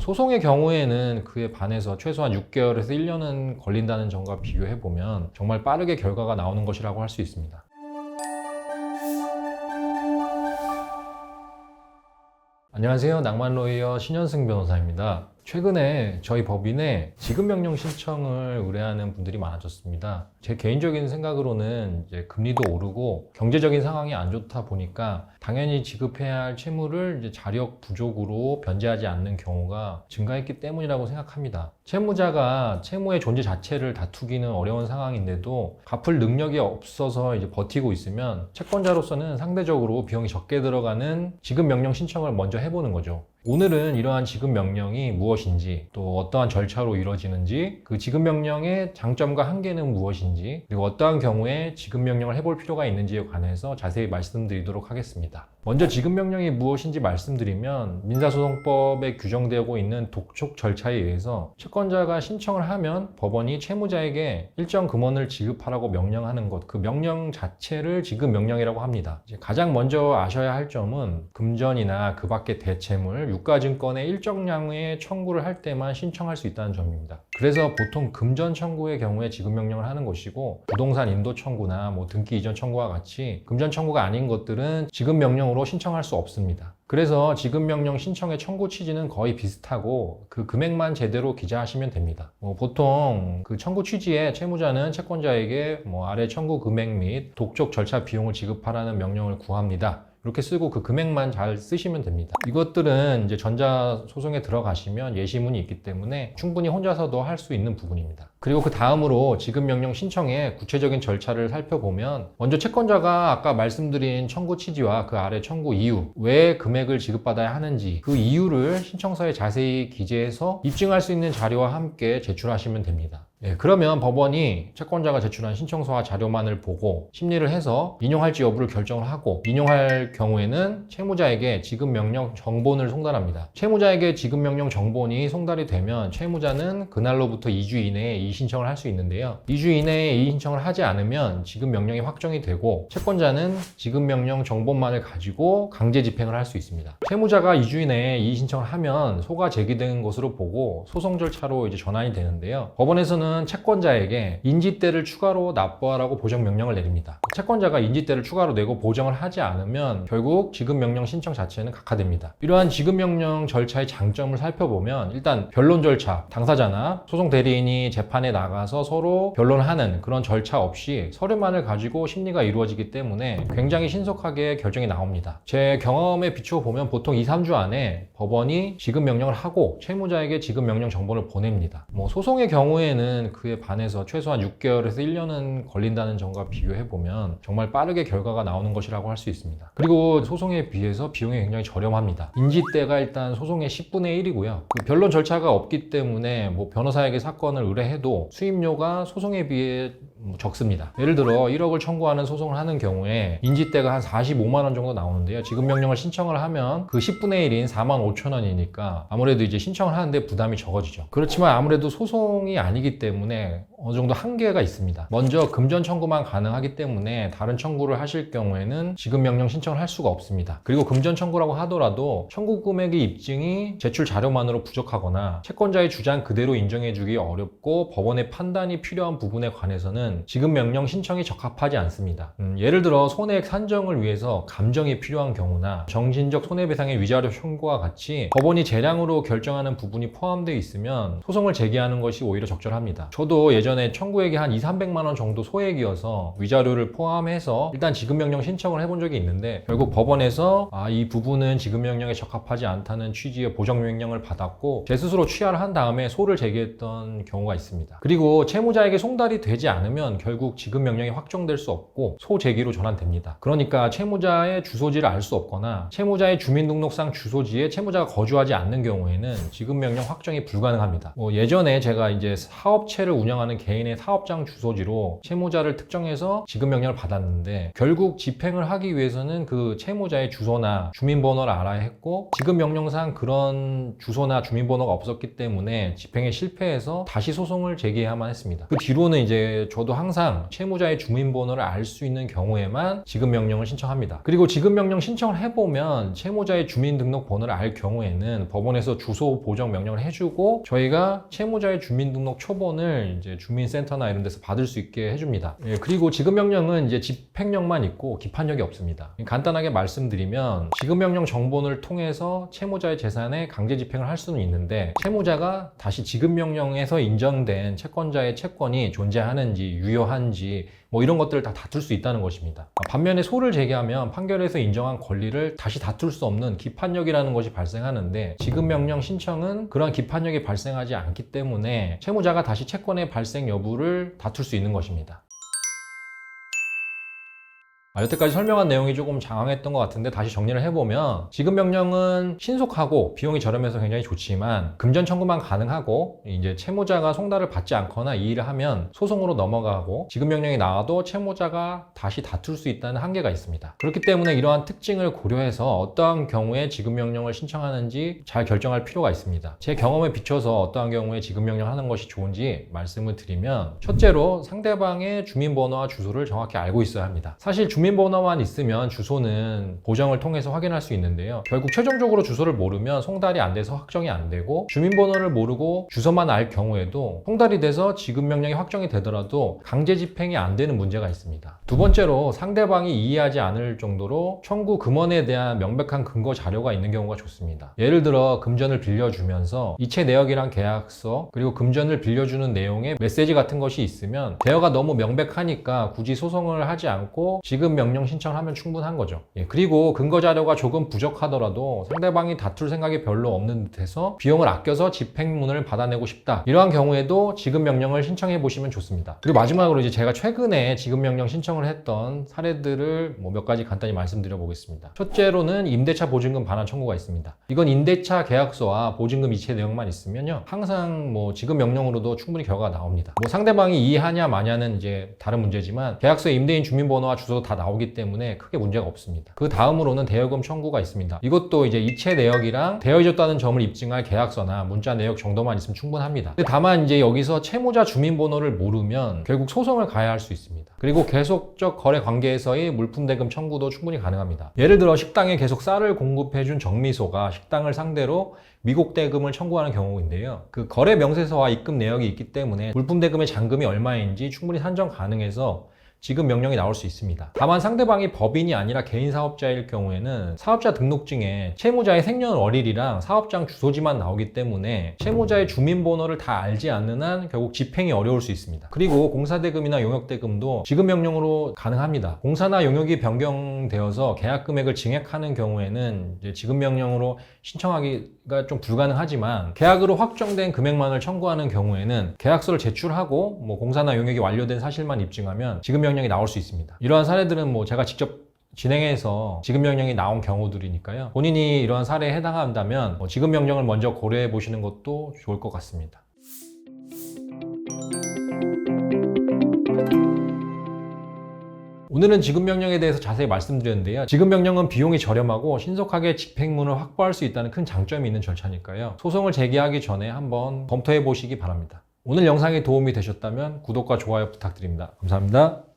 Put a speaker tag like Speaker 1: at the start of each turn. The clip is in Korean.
Speaker 1: 뭐 소송의 경우에는 그에 반해서 최소한 6개월에서 1년은 걸린다는 점과 비교해 보면 정말 빠르게 결과가 나오는 것이라고 할 수 있습니다. 안녕하세요. 낭만 로이어 신현승 변호사입니다. 최근에 저희 법인에 지급 명령 신청을 의뢰하는 분들이 많아졌습니다. 제 개인적인 생각으로는 이제 금리도 오르고 경제적인 상황이 안 좋다 보니까 당연히 지급해야 할 채무를 이제 자력 부족으로 변제하지 않는 경우가 증가했기 때문이라고 생각합니다. 채무자가 채무의 존재 자체를 다투기는 어려운 상황인데도 갚을 능력이 없어서 이제 버티고 있으면 채권자로서는 상대적으로 비용이 적게 들어가는 지급 명령 신청을 먼저 해보는 거죠. 오늘은 이러한 지급 명령이 무엇인지 또 어떠한 절차로 이루어지는지 그 지급 명령의 장점과 한계는 무엇인지 그리고 어떠한 경우에 지급 명령을 해볼 필요가 있는지에 관해서 자세히 말씀드리도록 하겠습니다. 먼저 지급 명령이 무엇인지 말씀드리면 민사소송법에 규정되고 있는 독촉 절차에 의해서 채권자가 신청을 하면 법원이 채무자에게 일정 금원을 지급하라고 명령하는 것, 그 명령 자체를 지급 명령이라고 합니다. 가장 먼저 아셔야 할 점은 금전이나 그 밖의 대채물, 유가증권의 일정량의 청구를 할 때만 신청할 수 있다는 점입니다. 그래서 보통 금전 청구의 경우에 지급 명령을 하는 것이고 부동산 인도 청구나 뭐 등기 이전 청구와 같이 금전 청구가 아닌 것들은 지급 명령 으로 신청할 수 없습니다. 그래서 지급 명령 신청의 청구 취지는 거의 비슷하고 그 금액만 제대로 기재하시면 됩니다. 뭐 보통 그 청구 취지에 채무자는 채권자에게 뭐 아래 청구 금액 및 독촉 절차 비용을 지급하라는 명령을 구합니다. 이렇게 쓰고 그 금액만 잘 쓰시면 됩니다. 이것들은 이제 전자 소송에 들어가시면 예시문이 있기 때문에 충분히 혼자서도 할 수 있는 부분입니다. 그리고 그 다음으로 지급 명령 신청의 구체적인 절차를 살펴보면 먼저 채권자가 아까 말씀드린 청구 취지와 그 아래 청구 이유, 왜 금액을 지급받아야 하는지 그 이유를 신청서에 자세히 기재해서 입증할 수 있는 자료와 함께 제출하시면 됩니다. 예, 그러면 법원이 채권자가 제출한 신청서와 자료만을 보고 심리를 해서 인용할지 여부를 결정을 하고 인용할 경우에는 채무자에게 지급 명령 정본을 송달합니다. 채무자에게 지급 명령 정본이 송달이 되면 채무자는 그날로부터 2주 이내에 이 신청을 할 수 있는데요. 2주 이내에 이 신청을 하지 않으면 지급 명령이 확정이 되고 채권자는 지급 명령 정본만을 가지고 강제 집행을 할 수 있습니다. 채무자가 2주 이내에 이 신청을 하면 소가 제기된 것으로 보고 소송 절차로 이제 전환이 되는데요. 법원에서는 채권자에게 인지대를 추가로 납부하라고 보정 명령을 내립니다. 채권자가 인지대를 추가로 내고 보정을 하지 않으면 결국 지급 명령 신청 자체는 각하됩니다. 이러한 지급 명령 절차의 장점을 살펴보면 일단 변론 절차, 당사자나 소송 대리인이 재판에 나가서 서로 변론하는 그런 절차 없이 서류만을 가지고 심리가 이루어지기 때문에 굉장히 신속하게 결정이 나옵니다. 제 경험에 비추어 보면 보통 2, 3주 안에 법원이 지급 명령을 하고 채무자에게 지급 명령 정보를 보냅니다. 뭐 소송의 경우에는 그에 반해서 최소한 6개월에서 1년은 걸린다는 점과 비교해 보면 정말 빠르게 결과가 나오는 것이라고 할 수 있습니다. 그리고 소송에 비해서 비용이 굉장히 저렴합니다. 인지대가 일단 소송의 10분의 1이고요. 그 변론 절차가 없기 때문에 뭐 변호사에게 사건을 의뢰해도 수임료가 소송에 비해 뭐 적습니다. 예를 들어 1억을 청구하는 소송을 하는 경우에 인지대가 한 45만 원 정도 나오는데요. 지급 명령을 신청을 하면 그 10분의 1인 4만 5천 원이니까 아무래도 이제 신청을 하는데 부담이 적어지죠. 그렇지만 아무래도 소송이 아니기 때문에 때문에 어느 정도 한계가 있습니다. 먼저 금전 청구만 가능하기 때문에 다른 청구를 하실 경우에는 지급 명령 신청을 할 수가 없습니다. 그리고 금전 청구라고 하더라도 청구 금액의 입증이 제출 자료만으로 부족하거나 채권자의 주장 그대로 인정해주기 어렵고 법원의 판단이 필요한 부분에 관해서는 지급 명령 신청이 적합하지 않습니다. 음, 예를 들어 손해액 산정을 위해서 감정이 필요한 경우나 정신적 손해배상의 위자료 청구와 같이 법원이 재량으로 결정하는 부분이 포함되어 있으면 소송을 제기하는 것이 오히려 적절합니다. 저도 예전에 청구액이 한 2, 300만 원 정도 소액이어서 위자료를 포함해서 일단 지급명령 신청을 해본 적이 있는데 결국 법원에서 아, 이 부분은 지급명령에 적합하지 않다는 취지의 보정명령을 받았고 제 스스로 취하를 한 다음에 소를 제기했던 경우가 있습니다. 그리고 채무자에게 송달이 되지 않으면 결국 지급명령이 확정될 수 없고 소 제기로 전환됩니다. 그러니까 채무자의 주소지를 알 수 없거나 채무자의 주민등록상 주소지에 채무자가 거주하지 않는 경우에는 지급명령 확정이 불가능합니다. 뭐 예전에 제가 이제 사업 사업체를 운영하는 개인의 사업장 주소지로 채무자를 특정해서 지급 명령을 받았는데 결국 집행을 하기 위해서는 그 채무자의 주소나 주민번호를 알아야 했고 지급 명령상 그런 주소나 주민번호가 없었기 때문에 집행에 실패해서 다시 소송을 제기해야만 했습니다. 그 뒤로는 이제 저도 항상 채무자의 주민번호를 알 수 있는 경우에만 지급 명령을 신청합니다. 그리고 지급 명령 신청을 해보면 채무자의 주민등록번호를 알 경우에는 법원에서 주소 보정 명령을 해주고 저희가 채무자의 주민등록 초본을 이제 주 민센터나 이런 데서 받을 수 있게 해줍니다. 예, 그리고 지급 명령은 이제 집행력만 있고 기판력이 없습니다. 간단하게 말씀드리면 지급 명령 정본을 통해서 채무자의 재산에 강제 집행을 할 수는 있는데 채무자가 다시 지급 명령에서 인정된 채권자의 채권이 존재하는지 유효한지 뭐 이런 것들을 다 다툴 수 있다는 것입니다. 반면에 소를 제기하면 판결에서 인정한 권리를 다시 다툴 수 없는 기판력이라는 것이 발생하는데 지급 명령 신청은 그러한 기판력이 발생하지 않기 때문에 채무자가 다시 채권의 발생 여부를 다툴 수 있는 것입니다. 아, 여태까지 설명한 내용이 조금 장황했던 것 같은데 다시 정리를 해보면 지급 명령은 신속하고 비용이 저렴해서 굉장히 좋지만 금전 청구만 가능하고 이제 채무자가 송달을 받지 않거나 이의를 하면 소송으로 넘어가고 지급 명령이 나와도 채무자가 다시 다툴 수 있다는 한계가 있습니다. 그렇기 때문에 이러한 특징을 고려해서 어떠한 경우에 지급 명령을 신청하는지 잘 결정할 필요가 있습니다. 제 경험에 비춰서 어떠한 경우에 지급 명령하는 것이 좋은지 말씀을 드리면 첫째로 상대방의 주민번호와 주소를 정확히 알고 있어야 합니다. 사실 주 민번호만 있으면 주소는 보정을 통해서 확인할 수 있는데요. 결국 최종적으로 주소를 모르면 송달이 안 돼서 확정이 안 되고 주민번호를 모르고 주소만 알 경우에도 송달이 돼서 지급 명령이 확정이 되더라도 강제 집행이 안 되는 문제가 있습니다. 두 번째로 상대방이 이해하지 않을 정도로 청구 금원에 대한 명백한 근거 자료가 있는 경우가 좋습니다. 예를 들어 금전을 빌려주면서 이체 내역이랑 계약서 그리고 금전을 빌려주는 내용에 메시지 같은 것이 있으면 대여가 너무 명백하니까 굳이 소송을 하지 않고 지급 명령 신청을 하면 충분한 거죠. 예, 그리고 근거 자료가 조금 부족하더라도 상대방이 다툴 생각이 별로 없는 듯해서 비용을 아껴서 집행문을 받아내고 싶다. 이러한 경우에도 지급 명령을 신청해 보시면 좋습니다. 그리고 마지막으로 이제 제가 최근에 지급 명령 신청을 했던 사례들을 뭐 몇 가지 간단히 말씀드려 보겠습니다. 첫째로는 임대차 보증금 반환 청구가 있습니다. 이건 임대차 계약서와 보증금 이체 내용만 있으면요. 항상 뭐 지급 명령으로도 충분히 결과가 나옵니다. 뭐 상대방이 이해하냐 마냐는 이제 다른 문제지만 계약서에 임대인 주민번호와 주소도 다 나오기 때문에 크게 문제가 없습니다. 그 다음으로는 대여금 청구가 있습니다. 이것도 이제 이체 내역이랑 대여해줬다는 점을 입증할 계약서나 문자 내역 정도만 있으면 충분합니다. 다만 이제 여기서 채무자 주민번호를 모르면 결국 소송을 가야 할 수 있습니다. 그리고 계속적 거래 관계에서의 물품 대금 청구도 충분히 가능합니다. 예를 들어 식당에 계속 쌀을 공급해준 정미소가 식당을 상대로 미국 대금을 청구하는 경우인데요. 그 거래 명세서와 입금 내역이 있기 때문에 물품 대금의 잔금이 얼마인지 충분히 산정 가능해서 지급 명령이 나올 수 있습니다. 다만 상대방이 법인이 아니라 개인 사업자일 경우에는 사업자 등록증에 채무자의 생년월일이랑 사업장 주소지만 나오기 때문에 채무자의 주민번호를 다 알지 않는 한 결국 집행이 어려울 수 있습니다. 그리고 공사대금이나 용역대금도 지급 명령으로 가능합니다. 공사나 용역이 변경되어서 계약 금액을 증액하는 경우에는 지급 명령으로 신청하기가 좀 불가능하지만 계약으로 확정된 금액만을 청구하는 경우에는 계약서를 제출하고 뭐 공사나 용역이 완료된 사실만 입증하면 지급 명령이 나올 수 있습니다. 이러한 사례들은 뭐 제가 직접 진행해서 지급 명령이 나온 경우들이니까요. 본인이 이러한 사례에 해당한다면 뭐 지급 명령을 먼저 고려해 보시는 것도 좋을 것 같습니다. 오늘은 지급 명령에 대해서 자세히 말씀드렸는데요. 지급 명령은 비용이 저렴하고 신속하게 집행문을 확보할 수 있다는 큰 장점이 있는 절차니까요. 소송을 제기하기 전에 한번 검토해 보시기 바랍니다. 오늘 영상이 도움이 되셨다면 구독과 좋아요 부탁드립니다. 감사합니다.